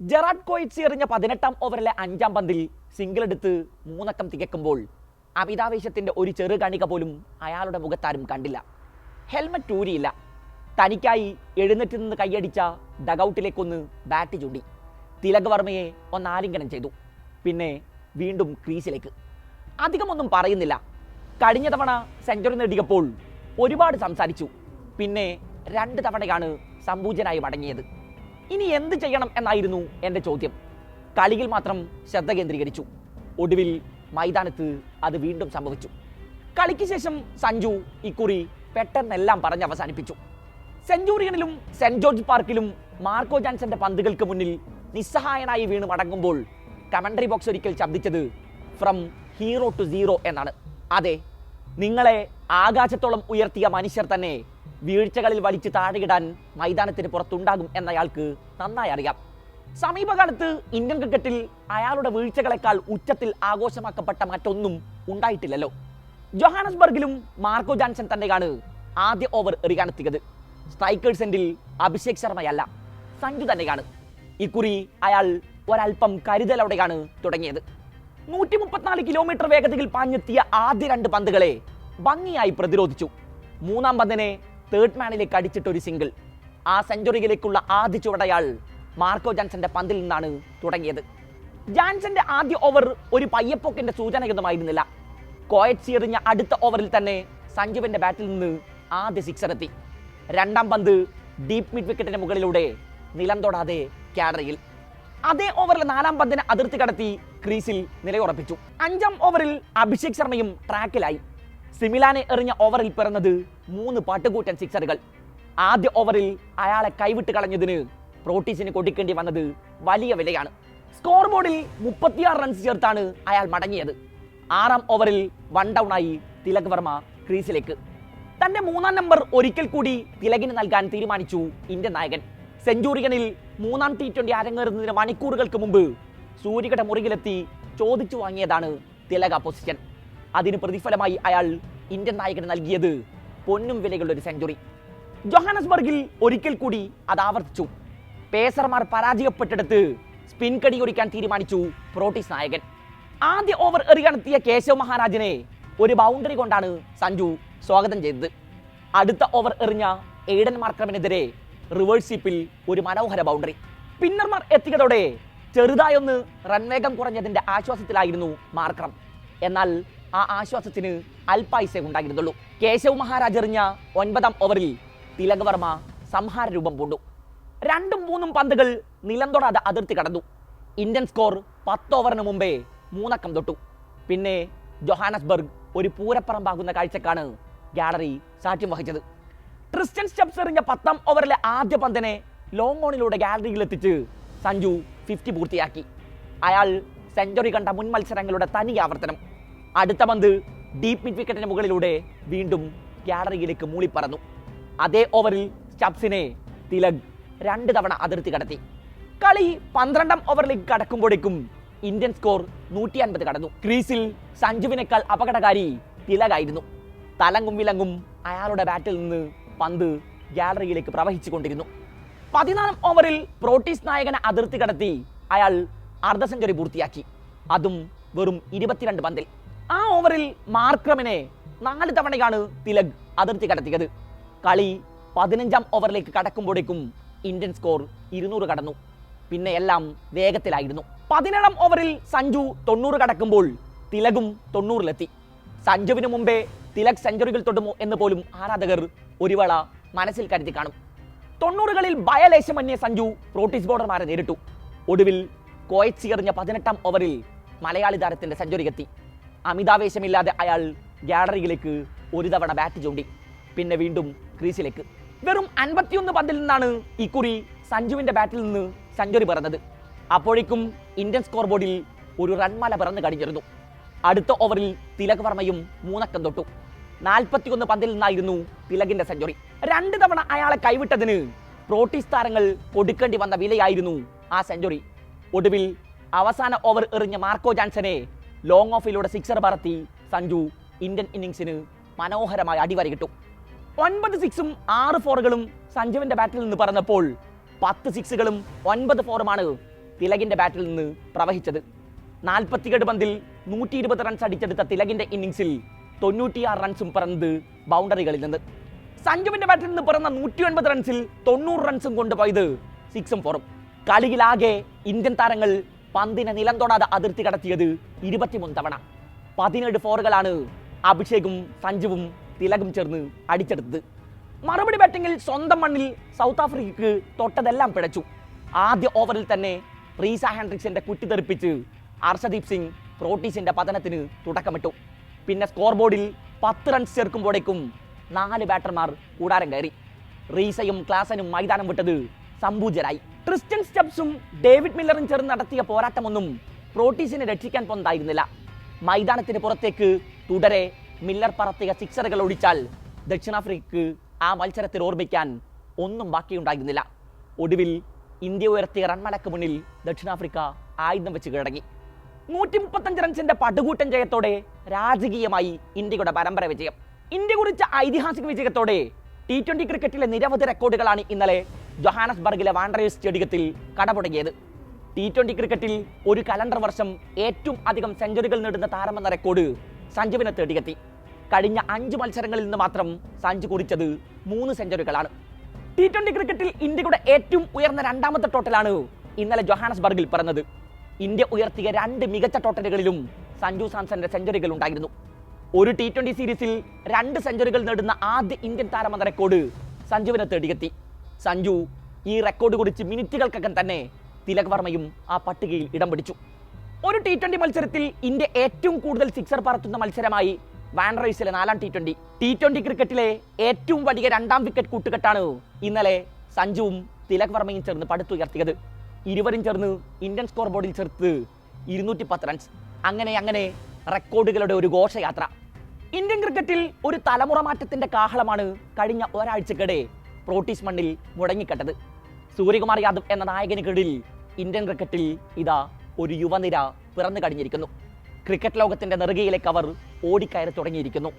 Gerard കോയിറ്റ്സ് എറിഞ്ഞ പതിനെട്ടാം ഓവറിലെ അഞ്ചാം പന്തിൽ സിംഗിൾ എടുത്ത് മൂന്നക്കം തികക്കുമ്പോൾ അമിതാവേശത്തിന്റെ ഒരു ചെറു കണിക പോലും അയാളുടെ മുഖത്താരും കണ്ടില്ല. ഹെൽമറ്റ് ഊരിയില്ല. തനിക്കായി എഴുന്നേറ്റ് നിന്ന് കൈയടിച്ച ഡഗൌട്ടിലേക്കൊന്ന് ബാറ്റ് ചൂണ്ടി. തിലക് വർമ്മയെ ഒന്ന് ആലിംഗനം ചെയ്തു. പിന്നെ വീണ്ടും ക്രീസിലേക്ക് അധികമൊന്നും പറയുന്നില്ല. കഴിഞ്ഞ തവണ സെഞ്ചുറി നേടിയപ്പോൾ ഒരുപാട് സംസാരിച്ചു. പിന്നെ രണ്ട് തവണയാണ് സമ്പൂജനായി മടങ്ങിയത്. ഇനി എന്ത് ചെയ്യണം എന്നായിരുന്നു എന്റെ ചോദ്യം. കളിയിൽ മാത്രം ശ്രദ്ധ കേന്ദ്രീകരിച്ചു. ഒടുവിൽ മൈതാനത്ത് അത് വീണ്ടും സംഭവിച്ചു. കളിക്ക് ശേഷം സഞ്ജു ഇക്കുറി പെട്ടെന്നെല്ലാം പറഞ്ഞ് അവസാനിപ്പിച്ചു സെഞ്ചുറിയനിലും സെന്റ് ജോർജ് പാർക്കിലും മാർക്കോ ജാൻസന്റെ പന്തുകൾക്ക് മുന്നിൽ നിസ്സഹായനായി വീണ് മടങ്ങുമ്പോൾ കമന്ററി ബോക്സ് ഒരിക്കൽ ശബ്ദിച്ചത് ഫ്രം ഹീറോ ടു സീറോ എന്നാണ്. അതെ നിങ്ങളെ ആകാശത്തോളം ഉയർത്തിയ മനുഷ്യർ തന്നെ വീഴ്ചകളിൽ വലിച്ചു താഴെയിടാൻ മൈതാനത്തിന് പുറത്തുണ്ടാകും എന്നയാൾക്ക് നന്നായി അറിയാം. സമീപകാലത്ത് ഇന്ത്യൻ ക്രിക്കറ്റിൽ അയാളുടെ വീഴ്ചകളെക്കാൾ ഉച്ചത്തിൽ ആഘോഷമാക്കപ്പെട്ട മറ്റൊന്നും ഉണ്ടായിട്ടില്ലല്ലോ. ജൊഹാനസ്ബർഗിലും മാർക്കോ ജാൻസൺ തന്നെയാണ് ആദ്യ ഓവർ എറിയാനെത്തിയത് സ്ട്രൈക്കേഴ്സ് എൻഡിൽ അഭിഷേക് ശർമ്മയല്ല സഞ്ജു തന്നെയാണ്. ഇക്കുറി അയാൾ ഒരൽപ്പം കരുതലോടെയാണ് തുടങ്ങിയത്. നൂറ്റി മുപ്പത്തിനാല് കിലോമീറ്റർ വേഗതയിൽ പാഞ്ഞെത്തിയ ആദ്യ രണ്ട് പന്തുകളെ ഭംഗിയായി പ്രതിരോധിച്ചു. മൂന്നാം പന്തിനെ തേർഡ് മാനിലേക്ക് അടിച്ചിട്ട് ഒരു സിംഗിൾ ആ സെഞ്ചുറിയിലേക്കുള്ള ആദ്യ ചുവടയാൾ മാർക്കോ ജാൻസന്റെ പന്തിൽ നിന്നാണ് തുടങ്ങിയത്. ജാൻസന്റെ ആദ്യ ഓവർ ഒരു പയ്യപ്പൊക്കിന്റെ സൂചനയൊന്നുമായിരുന്നില്ല കോയറ്റ്സി എറിഞ്ഞ അടുത്ത ഓവറിൽ തന്നെ സഞ്ജുവിന്റെ ബാറ്റിൽ നിന്ന് ആദ്യ സിക്സർ എത്തി. രണ്ടാം പന്ത് ഡീപ് മിഡ് വിക്കറ്റിന്റെ മുകളിലൂടെ നിലം തൊടാതെ ക്യാഡറിയിൽ അതേ ഓവറിൽ നാലാം പന്തിനെ അതിർത്തി കടത്തി ക്രീസിൽ നിലയുറപ്പിച്ചു. അഞ്ചാം ഓവറിൽ അഭിഷേക് ശർമ്മയും ട്രാക്കിലായി സിമിലാനെ എറിഞ്ഞ ഓവറിൽ പിറന്നത് മൂന്ന് പാട്ടുകൂറ്റൻ സിക്സറുകൾ. ആദ്യ ഓവറിൽ അയാളെ കൈവിട്ട് കളഞ്ഞതിന് പ്രോട്ടീസിന് കൊടുക്കേണ്ടി വന്നത് വലിയ വിലയാണ്. സ്കോർ ബോർഡിൽ മുപ്പത്തിയാറ് റൺസ് ചേർത്താണ് അയാൾ മടങ്ങിയത്. ആറാം ഓവറിൽ വൺ ഡൗൺ ആയി തിലക് വർമ്മ ക്രീസിലേക്ക്. തന്റെ മൂന്നാം നമ്പർ ഒരിക്കൽ കൂടി തിലകിന് നൽകാൻ തീരുമാനിച്ചു ഇന്ത്യൻ നായകൻ. സെഞ്ചുറിയനിൽ മൂന്നാം ടി ട്വന്റി അരങ്ങേറുന്നതിന് മണിക്കൂറുകൾക്ക് മുമ്പ് സൂര്യയുടെ മുറിയിലെത്തി ചോദിച്ചു വാങ്ങിയതാണ് തിലക പൊസിഷൻ അതിന് പ്രതിഫലമായി അയാൾ ഇന്ത്യൻ നായകന് നൽകിയത് പൊന്നും വിലകളുടെ ഒരു സെഞ്ചുറി ജൊഹാനസ്ബർഗിൽ ഒരിക്കൽ കൂടി അത് ആവർത്തിച്ചു. പേസർമാർ പരാജയപ്പെട്ടെടുത്ത് സ്പിൻ കടിയൊടിക്കാൻ തീരുമാനിച്ചു പ്രോട്ടീസ് നായകൻ. ആദ്യ ഓവർ എറിയാനെത്തിയ കേശവ് മഹാരാജനെ ഒരു ബൗണ്ടറി കൊണ്ടാണ് സഞ്ജു സ്വാഗതം ചെയ്തത്. അടുത്ത ഓവർ എറിഞ്ഞ എയ്ഡൻ മാർക്രമിനെതിരെ റിവേഴ്സ് സ്വീപ്പിൽ ഒരു മനോഹര ബൗണ്ടറി പിന്നർമാർ എത്തിയതോടെ ചെറുതായൊന്ന് റൺവേഗം കുറഞ്ഞതിന്റെ ആശ്വാസത്തിലായിരുന്നു മാർക്രം. എന്നാൽ ആ ആശ്വാസത്തിന് അല്പായുസേ ഉണ്ടായിരുന്നുള്ളൂ. കേശവ് മഹാരാജ് എറിഞ്ഞ ഒൻപതാം ഓവറിൽ തിലക് വർമ്മ സംഹാര രൂപം പൂണ്ടു. രണ്ടും മൂന്നും പന്തുകൾ നിലം തൊടാതെ അതിർത്തി കടന്നു. ഇന്ത്യൻ സ്കോർ പത്ത് ഓവറിന് മുമ്പേ മൂന്നക്കം തൊട്ടു. പിന്നെ ജൊഹാനസ്ബർഗ് ഒരു പൂരപ്പറമ്പാകുന്ന കാഴ്ചക്കാണ് ഗാലറി സാക്ഷ്യം വഹിച്ചത്. ക്രിസ്ത്യൻ സ്റ്റെപ്സ് എറിഞ്ഞ പത്താം ഓവറിലെ ആദ്യ പന്തിനെ ലോങ് ഓണിലൂടെ ഗാലറിയിൽ എത്തിച്ച് സഞ്ജു ഫിഫ്റ്റി പൂർത്തിയാക്കി. അയാൾ സെഞ്ചുറി കണ്ട മുൻ മത്സരങ്ങളുടെ തനി ആവർത്തനം. അടുത്ത പന്ത് ഡീപ് മിഡ് വിക്കറ്റിന് മുകളിലൂടെ വീണ്ടും ഗാലറിയിലേക്ക് മൂളിപ്പറന്നു. അതേ ഓവറിൽ സ്റ്റബ്സിനെ തിലക് രണ്ട് തവണ അതിർത്തി കടത്തി. കളി പന്ത്രണ്ടാം ഓവറിലേക്ക് കടക്കുമ്പോഴേക്കും ഇന്ത്യൻ സ്കോർ നൂറ്റി അൻപത് കടന്നു. ക്രീസിൽ സഞ്ജുവിനേക്കാൾ അപകടകാരി തിലകായിരുന്നു. തലങ്ങും വിലങ്ങും അയാളുടെ ബാറ്റിൽ നിന്ന് പന്ത് ഗാലറിയിലേക്ക് പ്രവഹിച്ചു കൊണ്ടിരുന്നു പതിനാലാം ഓവറിൽ പ്രോട്ടീസ് നായകനെ അതിർത്തി കടത്തി അയാൾ അർദ്ധ സെഞ്ചുറി പൂർത്തിയാക്കി. അതും വെറും ഇരുപത്തിരണ്ട് പന്തിൽ. ആ ഓവറിൽ മാർക്രമിനെ നാല് തവണയാണ് തിലക് അതിർത്തി കടത്തിയത്. കളി പതിനഞ്ചാം ഓവറിലേക്ക് കടക്കുമ്പോഴേക്കും ഇന്ത്യൻ സ്കോർ ഇരുന്നൂറ് കടന്നു. പിന്നെ എല്ലാം വേഗത്തിലായിരുന്നു. പതിനേഴാം ഓവറിൽ സഞ്ജു തൊണ്ണൂറ് കടക്കുമ്പോൾ തിലകും തൊണ്ണൂറിലെത്തി. സഞ്ജുവിന് മുമ്പേ തിലക് സെഞ്ചുറികൾ തൊടുമോ എന്ന് പോലും ആരാധകർ ഒരുവേള മനസ്സിൽ കരുതി കാണും. തൊണ്ണൂറുകളിൽ ഭയലേശമന്യ സഞ്ജു പ്രോട്ടീസ് ബോർഡർമാരെ നേരിട്ടു. ഒടുവിൽ കോയച്ചി എറിഞ്ഞ പതിനെട്ടാം ഓവറിൽ മലയാളി താരത്തിന്റെ സെഞ്ചുറി എത്തി അമിതാവേശമില്ലാതെ അയാൾ ഗ്യാലറിയിലേക്ക് ഒരു തവണ ബാറ്റ് ചൂണ്ടി. പിന്നെ വീണ്ടും ക്രീസിലേക്ക്. വെറും അൻപത്തിയൊന്ന് പന്തിൽ നിന്നാണ് ഇക്കുറി സഞ്ജുവിന്റെ ബാറ്റിൽ നിന്ന് സെഞ്ചുറി പിറന്നത്. അപ്പോഴേക്കും ഇന്ത്യൻ സ്കോർ ബോർഡിൽ ഒരു റൺമല പിറന്നു കഴിഞ്ഞിരുന്നു. അടുത്ത ഓവറിൽ തിലക് വർമ്മയും മൂന്നക്കം തൊട്ടു. നാൽപ്പത്തിയൊന്ന് പന്തിൽ നിന്നായിരുന്നു തിലകിന്റെ സെഞ്ചുറി രണ്ട് തവണ അയാളെ കൈവിട്ടതിന് പ്രോട്ടീസ് താരങ്ങൾ കൊടുക്കേണ്ടി വന്ന വിലയായിരുന്നു ആ സെഞ്ചുറി ഒടുവിൽ അവസാന ഓവർ എറിഞ്ഞ മാർക്കോ ജാൻസനെ ലോങ് ഓഫിലൂടെ സിക്സർ പറത്തി സഞ്ജു ഇന്ത്യൻ ഇന്നിങ്സിന് മനോഹരമായ അടിവരി കിട്ടും. ഒൻപത് സിക്സും ആറ് ഫോറുകളും സഞ്ജുവിന്റെ ബാറ്റിൽ നിന്ന് പറഞ്ഞപ്പോൾ പത്ത് സിക്സുകളും ഒൻപത് ഫോറുമാണ് തിലകിന്റെ ബാറ്റിൽ നിന്ന് പ്രവഹിച്ചത്. നാൽപ്പത്തിയേഴ് പന്തിൽ നൂറ്റി ഇരുപത് റൺസ് അടിച്ചെടുത്ത തിലകിന്റെ ഇന്നിങ്സിൽ തൊണ്ണൂറ്റിയാറ് റൺസും പിറന്നത് ബൗണ്ടറികളിൽ നിന്ന്. സഞ്ജുവിന്റെ ബാറ്റിൽ നിന്ന് പിറന്ന നൂറ്റി ഒൻപത് റൺസിൽ തൊണ്ണൂറ് റൺസും കൊണ്ടുപോയത് സിക്സും ഫോറും കളിയിലാകെ ഇന്ത്യൻ താരങ്ങൾ പന്തിനെ നിലം തൊടാതെ അതിർത്തി കടത്തിയത് ഇരുപത്തിമൂന്ന് തവണ. പതിനേഴ് ഫോറുകളാണ് അഭിഷേകും സഞ്ജുവും തിലകും ചേർന്ന് അടിച്ചെടുത്തത്. മറുപടി ബാറ്റിംഗിൽ സ്വന്തം മണ്ണിൽ സൗത്ത് ആഫ്രിക്കയ്ക്ക് തൊട്ടതെല്ലാം പിഴച്ചു. ആദ്യ ഓവറിൽ തന്നെ റീസ ഹാൻഡ്രിക്സിന്റെ കുറ്റി തെറിപ്പിച്ച് അർഷദീപ് സിംഗ് പ്രോട്ടീസിന്റെ പതനത്തിന് തുടക്കമിട്ടു. പിന്നെ സ്കോർ ബോർഡിൽ പത്ത് റൺസ് ചേർക്കുമ്പോഴേക്കും നാല് ബാറ്റർമാർ കൂടാരം കയറി. റീസയും ക്ലാസനും മൈതാനം വിട്ടത് സംഭൂജരായി ക്രിസ്ത്യൻ സ്റ്റെപ്സും ഡേവിഡ് മില്ലറും ചേർന്ന് നടത്തിയ പോരാട്ടമൊന്നും പ്രോട്ടീസിനെ രക്ഷിക്കാൻ പോന്നതായിരുന്നില്ല മൈതാനത്തിന് പുറത്തേക്ക് തുടരെ മില്ലർ പറത്തിയ സിക്സറുകൾ ഒഴിച്ചാൽ ദക്ഷിണാഫ്രിക്കക്ക് ആ മത്സരത്തിൽ ഓർമ്മിക്കാൻ ഒന്നും ബാക്കിയുണ്ടായിരുന്നില്ല. ഒടുവിൽ ഇന്ത്യ ഉയർത്തിയ റൺമലക്ക് മുന്നിൽ ദക്ഷിണാഫ്രിക്ക ആയുധം വെച്ച് കീഴടങ്ങി. നൂറ്റി മുപ്പത്തഞ്ച് റൺസിന്റെ പടുകൂട്ടൻ ജയത്തോടെ രാജകീയമായി ഇന്ത്യയുടെ പരമ്പര വിജയം. ഇന്ത്യ കുറിച്ച ഐതിഹാസിക വിജയത്തോടെ ടി ട്വന്റി ക്രിക്കറ്റിലെ നിരവധി റെക്കോർഡുകളാണ് ഇന്നലെ ജൊഹാനസ്ബർഗിലെ വാൻഡറേഴ്സ് സ്റ്റേഡിയത്തിൽ കടപുടങ്ങിയത്. ടി ട്വന്റി ക്രിക്കറ്റിൽ ഒരു കലണ്ടർ വർഷം ഏറ്റവും അധികം സെഞ്ചുറികൾ നേടുന്ന താരമെന്ന റെക്കോർഡ് സഞ്ജുവിനെ തേടിയെത്തി. കഴിഞ്ഞ അഞ്ച് മത്സരങ്ങളിൽ നിന്ന് മാത്രം സഞ്ജു കുറിച്ചത് മൂന്ന് സെഞ്ചുറികളാണ്. ടി ട്വന്റി ക്രിക്കറ്റിൽ ഇന്ത്യയുടെ ഏറ്റവും ഉയർന്ന രണ്ടാമത്തെ ടോട്ടലാണ് ഇന്നലെ ജൊഹാനസ്ബർഗിൽ പറഞ്ഞത് ഇന്ത്യ ഉയർത്തിയ രണ്ട് മികച്ച ടോട്ടലുകളിലും സഞ്ജു സാംസന്റെ സെഞ്ചുറികൾ ഉണ്ടായിരുന്നു. ഒരു ടി ട്വന്റി സീരീസിൽ രണ്ട് സെഞ്ചുറികൾ നേടുന്ന ആദ്യ ഇന്ത്യൻ താരമെന്ന റെക്കോർഡ് സഞ്ജുവിനെ തേടിയെത്തി. സഞ്ജു ഈ റെക്കോർഡ് കുറിച്ച് മിനിറ്റുകൾക്കകം തന്നെ തിലക് വർമ്മയും ആ പട്ടികയിൽ ഇടം പിടിച്ചു. ഒരു ടി ട്വന്റി മത്സരത്തിൽ ഇന്ത്യ ഏറ്റവും കൂടുതൽ സിക്സർ പറത്തുന്ന മത്സരമായി വാൻറൈസിലെ നാലാം ടി ട്വന്റി ടി ട്വന്റി ക്രിക്കറ്റിലെ ഏറ്റവും വലിയ രണ്ടാം വിക്കറ്റ് കൂട്ടുകെട്ടാണ് ഇന്നലെ സഞ്ജുവും തിലക് വർമ്മയും ചേർന്ന് പടുത്തുയർത്തിയത് ഇരുവരും ചേർന്ന് ഇന്ത്യൻ സ്കോർ ബോർഡിൽ ചേർത്ത് ഇരുന്നൂറ്റി പത്ത് റൺസ് അങ്ങനെ അങ്ങനെ റെക്കോർഡുകളുടെ ഒരു ഘോഷയാത്ര. ഇന്ത്യൻ ക്രിക്കറ്റിൽ ഒരു തലമുറ മാറ്റത്തിന്റെ കാഹളമാണ് കഴിഞ്ഞ ഒരാഴ്ചക്കിടെ പ്രോട്ടീസ് മണ്ണിൽ മുടങ്ങിക്കെട്ടത്. സൂര്യകുമാർ യാദവ് എന്ന നായകന് കീഴിൽ ഇന്ത്യൻ ക്രിക്കറ്റിൽ ഇതാ ഒരു യുവനിര പിറന്നു കഴിഞ്ഞിരിക്കുന്നു. ക്രിക്കറ്റ് ലോകത്തിന്റെ നെറുകയിലേക്ക് അവർ ഓടിക്കയറി തുടങ്ങിയിരിക്കുന്നു.